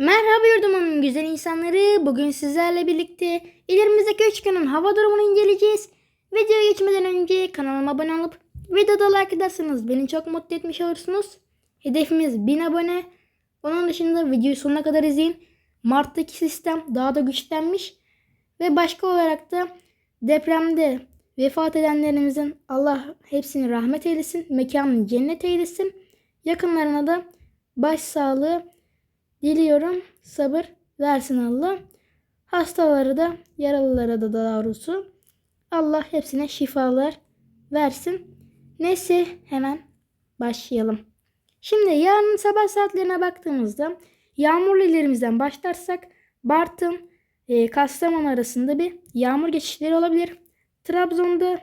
Merhaba yurdumun güzel insanları. Bugün sizlerle birlikte ilerimizdeki üçgenin hava durumunu inceleyeceğiz. Videoya geçmeden önce kanalıma abone olup videoda like ederseniz beni çok mutlu etmiş olursunuz. Hedefimiz 1000 abone. Onun dışında videoyu sonuna kadar izleyin. Mart'taki sistem daha da güçlenmiş. Ve başka olarak da depremde vefat edenlerimizin Allah hepsini rahmet eylesin. Mekanını cennet eylesin. Yakınlarına da başsağlığı Diliyorum sabır versin Allah. Hastaları da yaralılara da doğrusu Allah hepsine şifalar versin. Neyse hemen başlayalım. Şimdi yarın sabah saatlerine baktığımızda yağmurlu illerimizden başlarsak Bartın, e, Kastamonu arasında bir yağmur geçişleri olabilir. Trabzon'da,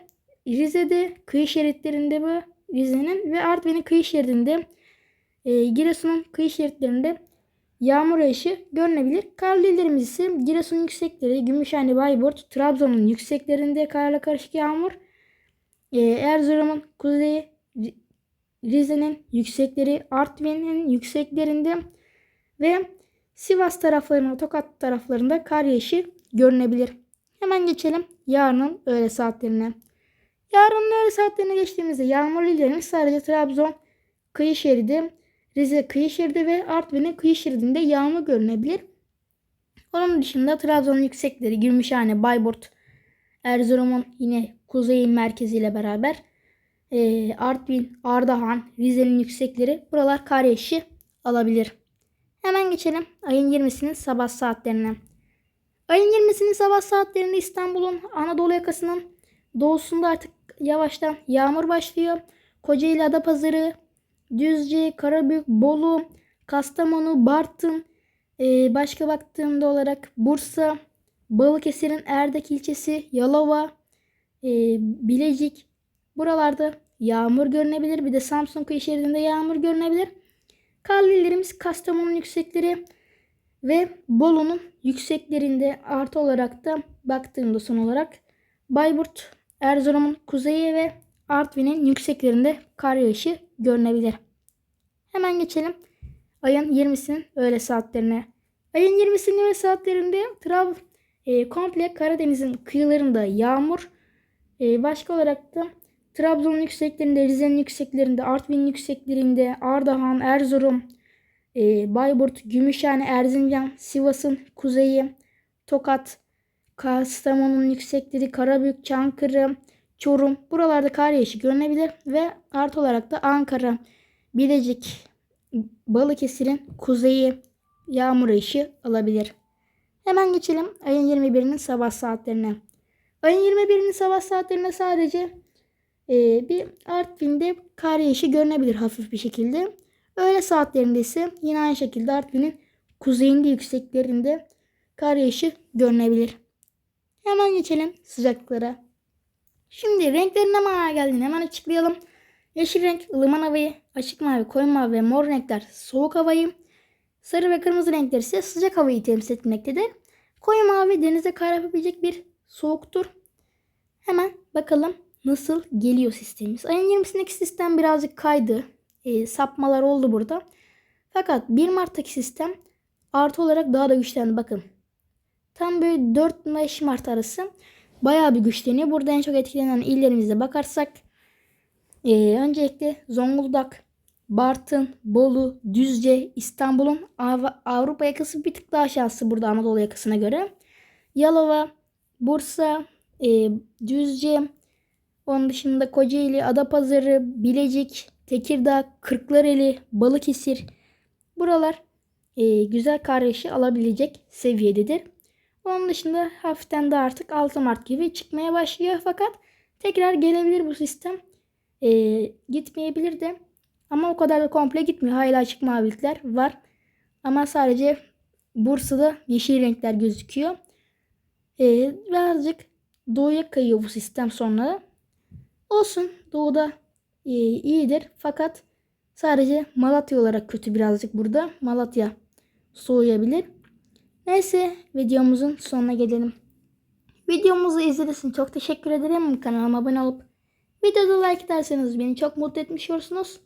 Rize'de, kıyı şeritlerinde bu Rize'nin ve Artvin'in kıyı şeridinde, e, Giresun'un kıyı şeritlerinde yağmur yağışı görünebilir. Karlı illerimiz ise Giresun yüksekleri, Gümüşhane, Bayburt, Trabzon'un yükseklerinde karla karışık yağmur. Ee, Erzurum'un kuzeyi, Rize'nin yüksekleri, Artvin'in yükseklerinde ve Sivas taraflarında, Tokat taraflarında kar yağışı görünebilir. Hemen geçelim yarının öğle saatlerine. Yarının öğle saatlerine geçtiğimizde yağmurlu illerimiz sadece Trabzon kıyı şeridi, Rize kıyı şeridi ve Artvin'in kıyı şeridinde yağmur görünebilir. Onun dışında Trabzon'un yüksekleri, Gümüşhane, Bayburt, Erzurum'un yine kuzey merkeziyle beraber e, Artvin, Ardahan, Rize'nin yüksekleri buralar kar yağışı alabilir. Hemen geçelim ayın 20'sinin sabah saatlerine. Ayın 20'sinin sabah saatlerinde İstanbul'un Anadolu yakasının doğusunda artık yavaştan yağmur başlıyor. Kocaeli Adapazarı, Düzce, Karabük, Bolu, Kastamonu, Bartın, e, başka baktığımda olarak Bursa, Balıkesir'in Erdek ilçesi, Yalova, e, Bilecik. Buralarda yağmur görünebilir. Bir de Samsun kıyı şeridinde yağmur görünebilir. Karlı illerimiz Kastamonu'nun yüksekleri ve Bolu'nun yükseklerinde artı olarak da baktığımda son olarak Bayburt, Erzurum'un kuzeyi ve Artvin'in yükseklerinde kar yağışı görünebilir. Hemen geçelim ayın 20'sinin öğle saatlerine. Ayın 20'sinin öğle saatlerinde Trab e, komple Karadeniz'in kıyılarında yağmur. E, başka olarak da Trabzon'un yükseklerinde, Rize'nin yükseklerinde, Artvin'in yükseklerinde, Ardahan, Erzurum, e, Bayburt, Gümüşhane, Erzincan, Sivas'ın kuzeyi, Tokat, Kastamonu'nun yüksekleri, Karabük, Çankırı, Çorum. Buralarda kar yağışı görünebilir ve artı olarak da Ankara, Bilecik, Balıkesir'in kuzeyi yağmur yağışı alabilir. Hemen geçelim ayın 21'inin sabah saatlerine. Ayın 21'inin sabah saatlerinde sadece e, bir Artvin'de kar yağışı görünebilir hafif bir şekilde. Öğle saatlerinde ise yine aynı şekilde Artvin'in kuzeyinde yükseklerinde kar yağışı görünebilir. Hemen geçelim sıcaklıklara. Şimdi renklerin ne manaya geldiğini hemen açıklayalım. Yeşil renk ılıman havayı, açık mavi, koyu mavi ve mor renkler soğuk havayı, sarı ve kırmızı renkler ise sıcak havayı temsil etmektedir. Koyu mavi denize kar yapabilecek bir soğuktur. Hemen bakalım nasıl geliyor sistemimiz. Ayın 20'sindeki sistem birazcık kaydı. E, sapmalar oldu burada. Fakat 1 Mart'taki sistem artı olarak daha da güçlendi. Bakın. Tam böyle 4-5 Mart arası bayağı bir güçleniyor. Burada en çok etkilenen illerimize bakarsak ee, öncelikle Zonguldak, Bartın, Bolu, Düzce, İstanbul'un Av- Avrupa yakası bir tık daha şanslı burada Anadolu yakasına göre. Yalova, Bursa, e, Düzce, onun dışında Kocaeli, Adapazarı, Bilecik, Tekirdağ, Kırklareli, Balıkesir. Buralar e, güzel kar yağışı alabilecek seviyededir. Onun dışında hafiften de artık 6 Mart gibi çıkmaya başlıyor fakat tekrar gelebilir bu sistem. E, gitmeyebilir de ama o kadar da komple gitmiyor. Hala açık mavilikler var. Ama sadece Bursa'da yeşil renkler gözüküyor. E, birazcık doğuya kayıyor bu sistem sonra. Olsun doğuda e, iyidir fakat sadece Malatya olarak kötü birazcık burada. Malatya soğuyabilir. Neyse videomuzun sonuna gelelim. Videomuzu izlediğiniz için çok teşekkür ederim. Kanalıma abone olup videoda like ederseniz beni çok mutlu etmiş olursunuz.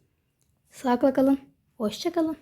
Sağlıkla kalın. Hoşça kalın.